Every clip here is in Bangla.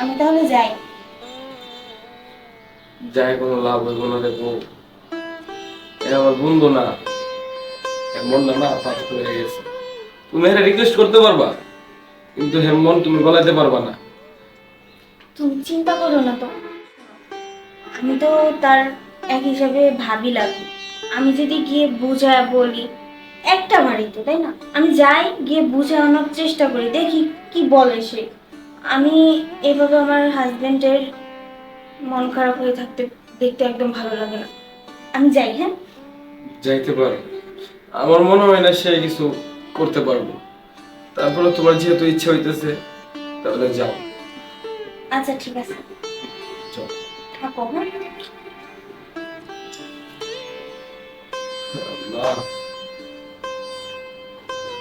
আমি তাহলে যাই। যাই কোনো লাভ হইব না দেখো। আমার বন্ধু না। মনটা না হয়ে গেছে। তুমি এর রিকোয়েস্ট করতে পারবা কিন্তু মন তুমি গলাইতে পারবা না। তুমি চিন্তা করো না তো। আমি তো তার এক হিসাবে ভাবি লাগি আমি যদি গিয়ে বুঝায় বলি একটা বাড়িতে তাই না? আমি যাই গিয়ে বুঝানোর চেষ্টা করি দেখি কি বলে সে। আমি এভাবে আমার হাজবেন্ডের মন খারাপ হয়ে থাকতে দেখতে একদম ভালো লাগে না। আমি যাই হ্যাঁ? যাইতে পারো। আমার মনে হয় না সে কিছু করতে পারব। তারপরে তোমার যেহেতু ইচ্ছা হইতেছে তাহলে যাও। আচ্ছা ঠিক আছে। থাকো হ্যাঁ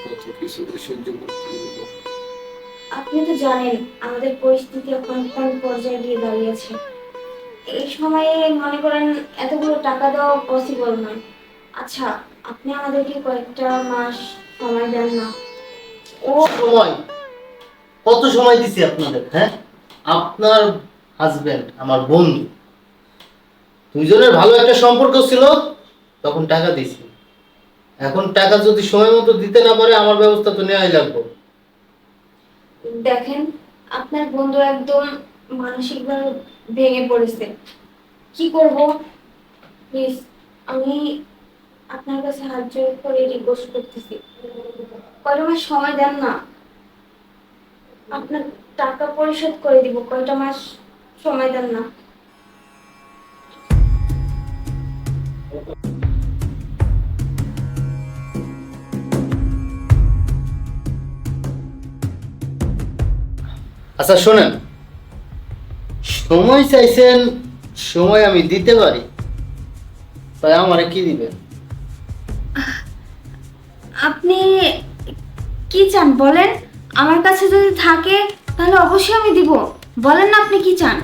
কত কিছু সহ্য করতে। আপনি তো জানেন, আমাদের পরিস্থিতি এখন কোন পর্যায়ে গিয়ে দাঁড়িয়েছে। এই সময়ে মনে করেন এতগুলো টাকা দেওয়া পসিবল নয়। আচ্ছা আপনি আমাদেরকে কয়েকটা মাস সময় দেন না। ও সময়? কত সময় দিছি আপনাদের হ্যাঁ? আপনার হাজবেন্ড আমার বন্ধু, দুইজনের ভালো একটা সম্পর্ক ছিল, তখন টাকা দিছি এখন টাকা যদি সময় মতো দিতে না পারে, আমার ব্যবস্থা তো নেওয়াই লাগবে। দেখেন, আপনার বন্ধু একদম মানসিকভাবে ভেঙে পড়েছে। কি করব? প্লিজ আমি আপনার কাছে হাত জোর করে রিকোয়েস্ট করতেছি। কয়টা মাস সময় দেন না? আপনার টাকা পরিশোধ করে দিব, কয়টা মাস সময় দেন না? আচ্ছা শোনেন। সময় চাইছেন সময় আমি দিতে পারি। তাই আমারে কি দিবেন? আপনি কি চান বলেন? আমার কাছে যদি থাকে তাহলে অবশ্যই আমি দিব। বলেন না আপনি কি চান।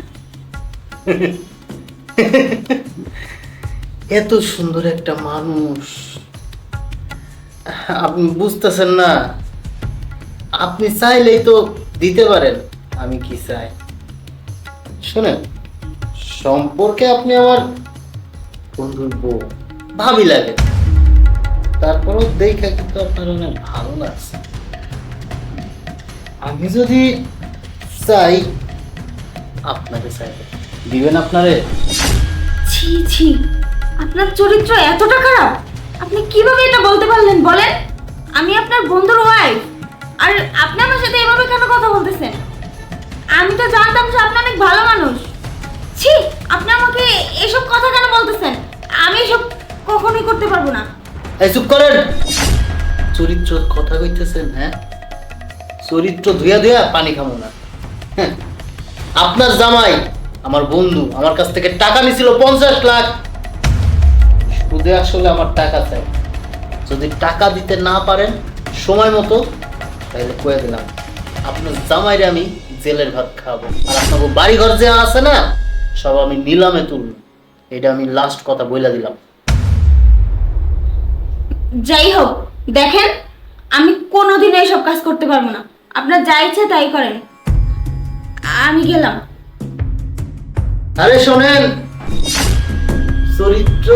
এত সুন্দর একটা মানুষ। আপনি বুঝতেছেন না? আপনি চাইলেই তো দিতে পারেন। আমি কি চাই? শোনেন সম্পর্কে আপনি আমার বন্ধুর বউ ভাবি লাগে। তারপরও দেখে কিন্তু আপনার অনেক ভালো লাগছে। আমি যদি চাই আপনাকে চাই। দিবেন আপনারে? ছি ছি আপনার চরিত্র এতটা খারাপ। আপনি কীভাবে এটা বলতে পারলেন বলেন? আমি আপনার বন্ধুর ওয়াইফ আর আপনি আমার সাথে এভাবে কেন কথা বলতেছেন? আমি তো জানতাম যে আপনি অনেক ভালো মানুষ। ছি, আপনি আমাকে এসব কথা কেন বলতেছেন? আমি এসব কখনোই করতে পারব না। এই চুপ করেন। চরিত্র কথা কইতেছেন হ্যাঁ? চরিত্র ধুয়া ধুয়া পানি খামো না। হ্যাঁ। আপনার জামাই, আমার বন্ধু, আমার কাছ থেকে টাকা নিছিল পঞ্চাশ লাখ। সুদে আসলে আমার টাকা চাই। যদি টাকা দিতে না পারেন, সময় মতো, তাহলে কয়ে দিলাম। আপনার জামাইরে আমি জেলের ভাত খাব। আর আপনাকে বাড়ি ঘর যে আছে না সব আমি নিলামে তুলব। এটা আমি লাস্ট কথা বইলা দিলাম। যাই হোক দেখেন আমি কোনোদিনও এসব কাজ করতে পারব না। আপনার যা ইচ্ছে তাই করেন। আমি গেলাম। আরে শোনেন চরিত্র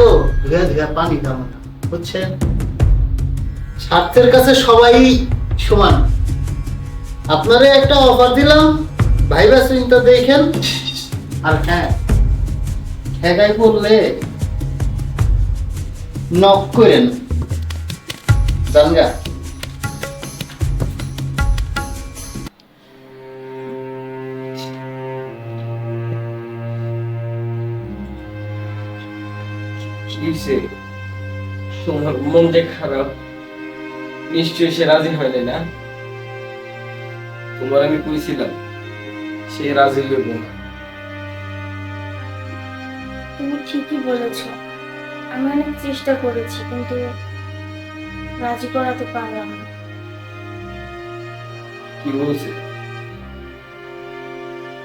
ধুয়া ধুয়া পানি না বুঝছেন? স্বার্থের কাছে সবাই সমান। আপনারে একটা অফার দিলাম। ভাইবা চিন্তা দেখেন। আর হ্যাঁ ঠেকাই পড়লে নক করেন। জানগা তোমার মন যে খারাপ। নিশ্চয়ই সে রাজি হয়নি না? তোমার আমি কইছিলাম সে রাজি হইব না। তুমি ঠিকই বলেছ। আমি অনেক চেষ্টা করেছি কিন্তু রাজি করাতে পারলাম না। কি বলছে?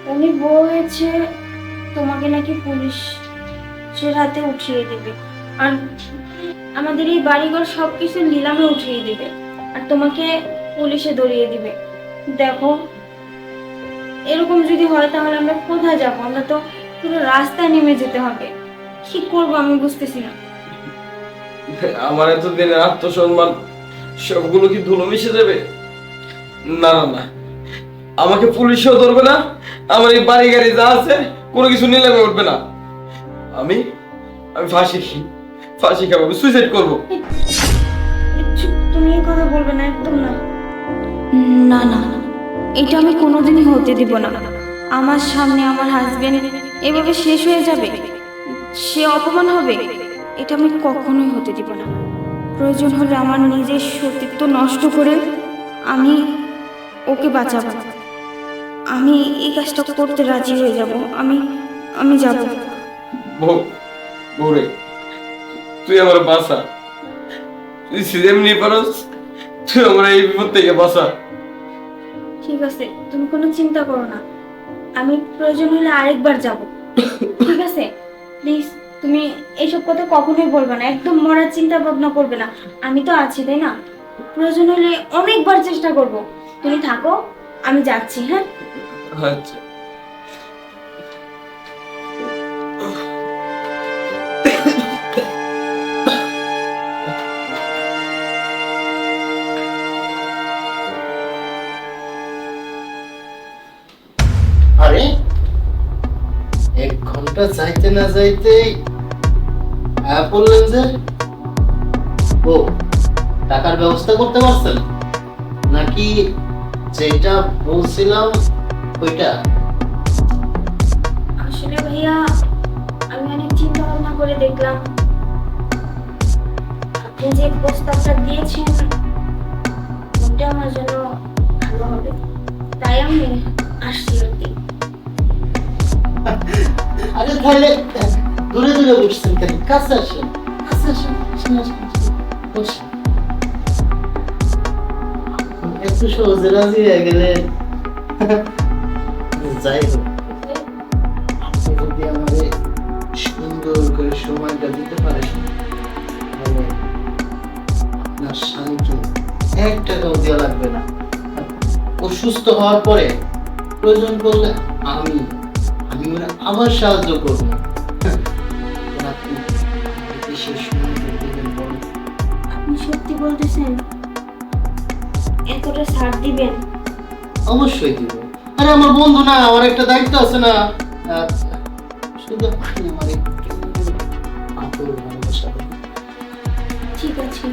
উনি বলেছে তোমাকে নাকি পুলিশ সে হাতে উঠিয়ে দিবে। আর আমাদের এই বাড়িঘর সবকিছু নিলামে উঠিয়ে দিবে। আর তোমাকে পুলিশে দড়িয়ে দিবে। দেখো এরকম যদি হয় তাহলে আমরা কোথায় যাব? আমরা তো পুরো রাস্তায় নেমে যেতে হবে। কি করব আমি বুঝতেছি না। আমার এতদিনের আত্মসম্মান সবগুলো কি ধুলো মিশে যাবে? না না না। আমাকে পুলিশও ধরবে না আমার এই বাড়ি গাড়ি যা আছে কোনো কিছু নিলামে উঠবে না। আমি আমি ফাঁসি ফাঁসি খাব সুইসাইড করব। তুমি কথা বলবে না একদম না। না না। এটা আমি কোনোদিনই হতে দিব না। আমার সামনে আমার হাজবেন্ড এভাবে শেষ হয়ে যাবে? সে অপমান হবে? এটা আমি কখনোই হতে দিব না। প্রয়োজন হলে আমার নিজের সতীত্ব নষ্ট করে আমি ওকে বাঁচাবো। আমি এই কাজটা করতে রাজি হয়ে যাব। আমি আমি যাব। বউ তুই আমার বাসা তুই সিজেম নিয়ে পারস? তুই আমার এই বিপদ থেকে বাসা ঠিক আছে, তুমি কোনো চিন্তা করো না। আমি প্রয়োজন হলে আরেকবার যাব। ঠিক আছে? প্লিজ তুমি এইসব কথা কখনোই বলবে না, একদম মরার চিন্তা ভাবনা করবে না। আমি তো আছি, তাই না? প্রয়োজন হলে অনেকবার চেষ্টা করব। তুমি থাকো, আমি যাচ্ছি হ্যাঁ? আচ্ছা। না যাইতেই পড়লেন যে? ও, টাকার ব্যবস্থা করতে পারছেন? নাকি যেটা বলছিলাম ওইটা? আসলে ভাইয়া, আমি অনেক চিন্তা ভাবনা করে দেখলাম। আপনি যে প্রস্তাবটা দিয়েছেন, ওটা আমার জন্য ভালো হবে। তাই আমি আরে দূরে দূরে বসছেন কেন কাছে আসেন কাছে আসেন। বসেন। একটু সহজে রাজি হয়ে গেলেন যাই হোক আপনি যদি আমাদের সুন্দর করে সময়টা দিতে পারেন তাহলে আপনার স্বামীকে এক টাকাও দেওয়া লাগবে না ও সুস্থ হওয়ার পরে প্রয়োজন পড়লে আমি আবার সাহায্য করব আপনি সত্যি বলতেছেন? এতটা ছাড় দিবেন? অবশ্যই দিব। আরে আমার বন্ধু না আমার একটা দায়িত্ব আছে না। শুধু আপনি আমার। ঠিক আছে।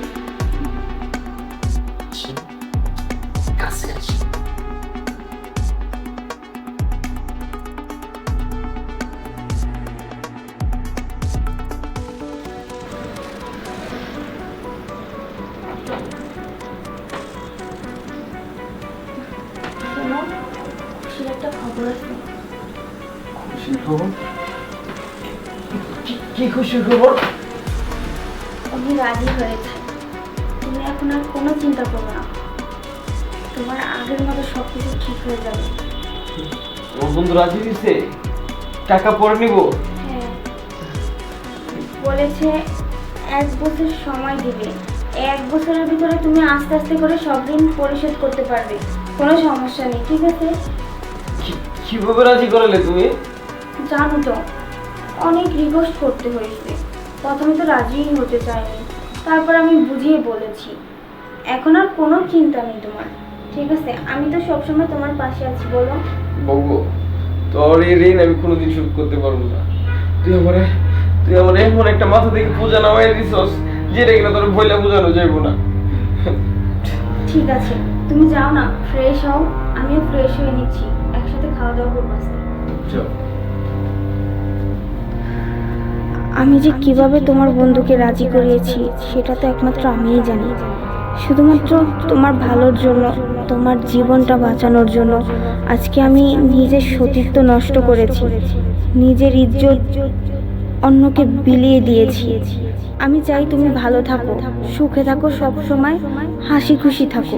খবর? কি- কি খুশি খবর? উনি রাজি হয়েছে। তুমি এখন আর কোনো চিন্তা করো না। তোমার আগের মতো সব কিছু ঠিক হয়ে যাবে। আমার বন্ধু রাজি দিছে টাকা পরে নিব। হ্যাঁ। বলেছে এক বছর সময় দিবে। এক বছরের ভিতরে তুমি আস্তে আস্তে করে সব ঋণ পরিশোধ করতে পারবে। কোনো সমস্যা নেই ঠিক আছে? কীভাবে রাজি করালে তুমি? জানো তো অনেক রিকোয়েস্ট করতে হয়েছে প্রথমে তো রাজিই হতে চাইনি। তারপর আমি বুঝিয়ে বলেছি এখন আর কোনো চিন্তা নেই তোমার। ঠিক আছে আমি তো সবসময় তোমার পাশে আছি বলো। বলব তোর এই ঋণ আমি কোনোদিন শোধ করতে পারব না। তুই আমারে তুই আমার এমন একটা মাথা থেকে পূজা নামাই দিছস যেটা কিনা তোর ভইলা বোঝানো যাইব না। ঠিক আছে তুমি যাও না ফ্রেশ হও আমিও ফ্রেশ হয়ে নিচ্ছি। একসাথে খাওয়া দাওয়া করব। চল আমি যে কীভাবে তোমার বন্ধুকে রাজি করিয়েছি, সেটা তো একমাত্র আমিই জানি। শুধুমাত্র তোমার ভালোর জন্য, তোমার জীবনটা বাঁচানোর জন্য আজকে আমি নিজের সতীত্ব নষ্ট করেছি, নিজের ইজ্জত অন্যকে বিলিয়ে দিয়েছি। আমি চাই তুমি ভালো থাকো, সুখে থাকো সব সময় হাসি খুশি থাকো।